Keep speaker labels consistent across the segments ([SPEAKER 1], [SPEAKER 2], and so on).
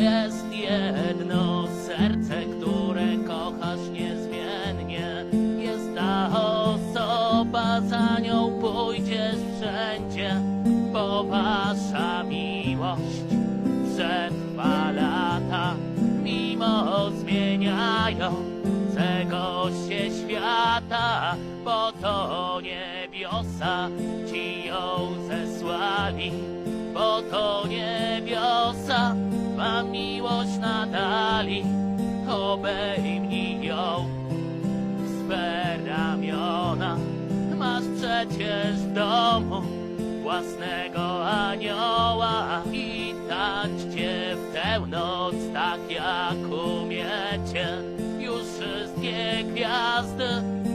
[SPEAKER 1] Jest jedno serce, które kochasz niezmiennie. Jest ta osoba, za nią pójdziesz wszędzie, bo wasza miłość przetrwa lata, mimo zmieniającego się świata, bo to niebiosa ci ją bo to niebiosa wam miłość nadali, obejmij ją swe ramiona. Masz przecież w domu własnego anioła i w tę noc tak jak umiecie. Już wszystkie gwiazdy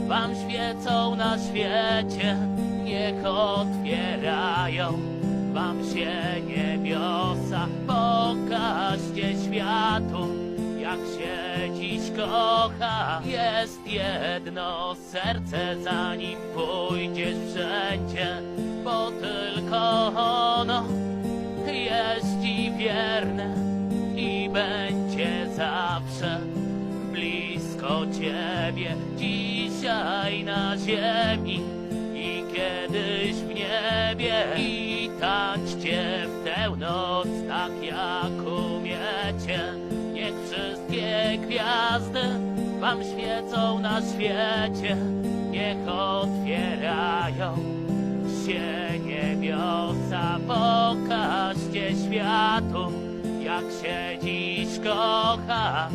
[SPEAKER 1] wam świecą na świecie, niech otwierają wam się niebiosa. Pokażcie światu, jak się dziś kocha. Jest jedno serce, zanim pójdziesz wszędzie, bo tylko ono jest ci wierne i będzie zawsze blisko ciebie. Dzisiaj na ziemi i kiedyś w niebie w tę noc tak jak umiecie. Niech wszystkie gwiazdy wam świecą na świecie, niech otwierają się niebiosa. Pokażcie światu, jak się dziś kocha.